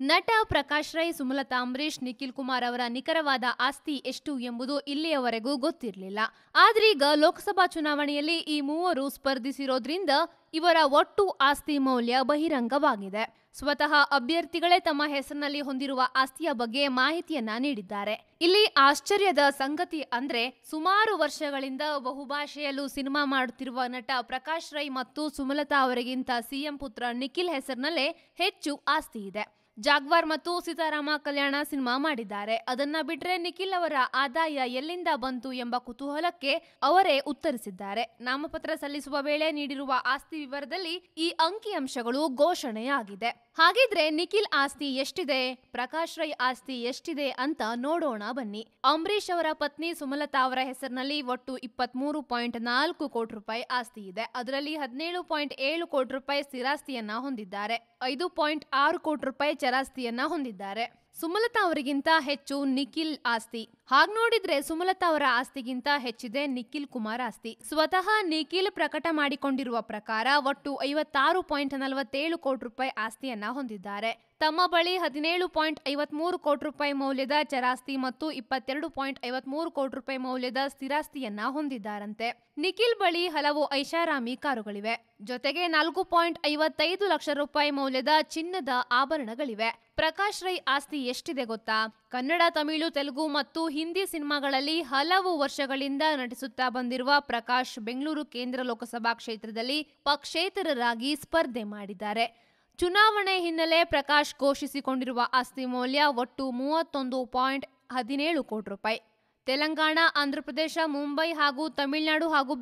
ನಟ ಪ್ರಕಾಶ್ ರೈ, ಸುಮಲತಾ ಅಂಬರೀಷ್, ನಿಖಿಲ್ ಕುಮಾರ್ ಅವರ ನಿಖರವಾದ ಆಸ್ತಿ ಎಷ್ಟು ಎಂಬುದು ಇಲ್ಲಿಯವರೆಗೂ ಗೊತ್ತಿರಲಿಲ್ಲ. ಆದ್ರೀಗ ಲೋಕಸಭಾ ಚುನಾವಣೆಯಲ್ಲಿ ಈ ಮೂವರು ಸ್ಪರ್ಧಿಸಿರೋದ್ರಿಂದ ಇವರ ಒಟ್ಟು ಆಸ್ತಿ ಮೌಲ್ಯ ಬಹಿರಂಗವಾಗಿದೆ. ಸ್ವತಃ ಅಭ್ಯರ್ಥಿಗಳೇ ತಮ್ಮ ಹೆಸರಿನಲ್ಲಿ ಹೊಂದಿರುವ ಆಸ್ತಿಯ ಬಗ್ಗೆ ಮಾಹಿತಿಯನ್ನ ನೀಡಿದ್ದಾರೆ. ಇಲ್ಲಿ ಆಶ್ಚರ್ಯದ ಸಂಗತಿ ಅಂದ್ರೆ ಸುಮಾರು ವರ್ಷಗಳಿಂದ ಬಹುಭಾಷೆಯಲ್ಲೂ ಸಿನಿಮಾ ಮಾಡುತ್ತಿರುವ ನಟ ಪ್ರಕಾಶ್ ರೈ ಮತ್ತು ಸುಮಲತಾ ಅವರಿಗಿಂತ ಸಿಎಂ ಪುತ್ರ ನಿಖಿಲ್ ಹೆಸರಿನಲ್ಲೇ ಹೆಚ್ಚು ಆಸ್ತಿ ಇದೆ. ಜಾಗ್ವಾರ್ ಮತ್ತು ಸೀತಾರಾಮ ಕಲ್ಯಾಣ ಸಿನಿಮಾ ಮಾಡಿದ್ದಾರೆ. ಅದನ್ನ ಬಿಟ್ರೆ ನಿಖಿಲ್ ಅವರ ಆದಾಯ ಎಲ್ಲಿಂದ ಬಂತು ಎಂಬ ಕುತೂಹಲಕ್ಕೆ ಅವರೇ ಉತ್ತರಿಸಿದ್ದಾರೆ. ನಾಮಪತ್ರ ಸಲ್ಲಿಸುವ ವೇಳೆ ನೀಡಿರುವ ಆಸ್ತಿ ವಿವರದಲ್ಲಿ ಈ ಅಂಕಿಅಂಶಗಳು ಘೋಷಣೆಯಾಗಿದೆ. ಹಾಗಿದ್ರೆ ನಿಖಿಲ್ ಆಸ್ತಿ ಎಷ್ಟಿದೆ? ಪ್ರಕಾಶ್ ರೈ ಆಸ್ತಿ ಎಷ್ಟಿದೆ ಅಂತ ನೋಡೋಣ ಬನ್ನಿ. ಅಂಬರೀಶ್ ಅವರ ಪತ್ನಿ ಸುಮಲತಾ ಅವರ ಹೆಸರಿನಲ್ಲಿ ಒಟ್ಟು ಇಪ್ಪತ್ಮೂರು ಪಾಯಿಂಟ್ ನಾಲ್ಕು ಕೋಟಿ ರೂಪಾಯಿ ಆಸ್ತಿ ಇದೆ. ಅದರಲ್ಲಿ ಹದಿನೇಳು ಪಾಯಿಂಟ್ ಏಳು ಕೋಟಿ ರೂಪಾಯಿ ಸ್ಥಿರಾಸ್ತಿಯನ್ನ ಹೊಂದಿದ್ದಾರೆ. ಐದು ಪಾಯಿಂಟ್ ಆರು ಕೋಟಿ ರೂಪಾಯಿ ಚರಾಸ್ತಿಯನ್ನ ಹೊಂದಿದ್ದಾರೆ. ಸುಮಲತಾ ಅವರಿಗಿಂತ ಹೆಚ್ಚು ನಿಖಿಲ್ ಆಸ್ತಿ. ಹಾಗ್ ನೋಡಿದ್ರೆ ಸುಮಲತಾ ಅವರ ಆಸ್ತಿಗಿಂತ ಹೆಚ್ಚಿದೆ ನಿಖಿಲ್ ಕುಮಾರ್ ಆಸ್ತಿ. ಸ್ವತಃ ನಿಖಿಲ್ ಪ್ರಕಟ ಮಾಡಿಕೊಂಡಿರುವ ಪ್ರಕಾರ ಒಟ್ಟು ಐವತ್ತಾರು ಪಾಯಿಂಟ್ ನಲವತ್ತೇಳು ಕೋಟಿ ರೂಪಾಯಿ ಆಸ್ತಿಯನ್ನ ಹೊಂದಿದ್ದಾರೆ. ತಮ್ಮ ಬಳಿ ಹದಿನೇಳು ಪಾಯಿಂಟ್ ಐವತ್ಮೂರು ಕೋಟಿ ರೂಪಾಯಿ ಮೌಲ್ಯದ ಚರಾಸ್ತಿ ಮತ್ತು ಇಪ್ಪತ್ತೆರಡು ಪಾಯಿಂಟ್ ಐವತ್ಮೂರು ಕೋಟಿ ರೂಪಾಯಿ ಮೌಲ್ಯದ ಸ್ಥಿರಾಸ್ತಿಯನ್ನ ಹೊಂದಿದ್ದಾರಂತೆ. ನಿಖಿಲ್ ಬಳಿ ಹಲವು ಐಷಾರಾಮಿ ಕಾರುಗಳಿವೆ. ಜೊತೆಗೆ ನಾಲ್ಕು ಪಾಯಿಂಟ್ ಐವತ್ತೈದು ಲಕ್ಷ ರೂಪಾಯಿ ಮೌಲ್ಯದ ಚಿನ್ನದ ಆಭರಣಗಳಿವೆ. ಪ್ರಕಾಶ್ ರೈ ಆಸ್ತಿ ಎಷ್ಟಿದೆ ಗೊತ್ತಾ? ಕನ್ನಡ, ತಮಿಳು, ತೆಲುಗು ಮತ್ತು ಹಿಂದಿ ಸಿನಿಮಾಗಳಲ್ಲಿ ಹಲವು ವರ್ಷಗಳಿಂದ ನಟಿಸುತ್ತಾ ಬಂದಿರುವ ಪ್ರಕಾಶ್ ಬೆಂಗಳೂರು ಕೇಂದ್ರ ಲೋಕಸಭಾ ಕ್ಷೇತ್ರದಲ್ಲಿ ಪಕ್ಷೇತರರಾಗಿ ಸ್ಪರ್ಧೆ ಮಾಡಿದ್ದಾರೆ. ಚುನಾವಣೆ ಹಿನ್ನೆಲೆ ಪ್ರಕಾಶ್ ಘೋಷಿಸಿಕೊಂಡಿರುವ ಆಸ್ತಿ ಮೌಲ್ಯ ಒಟ್ಟು ಮೂವತ್ತೊಂದು ಪಾಯಿಂಟ್ ಹದಿನೇಳು ಕೋಟಿ ರೂಪಾಯಿ. ತೆಲಂಗಾಣ, ಆಂಧ್ರಪ್ರದೇಶ, ಮುಂಬೈ ಹಾಗೂ ತಮಿಳುನಾಡು ಹಾಗೂ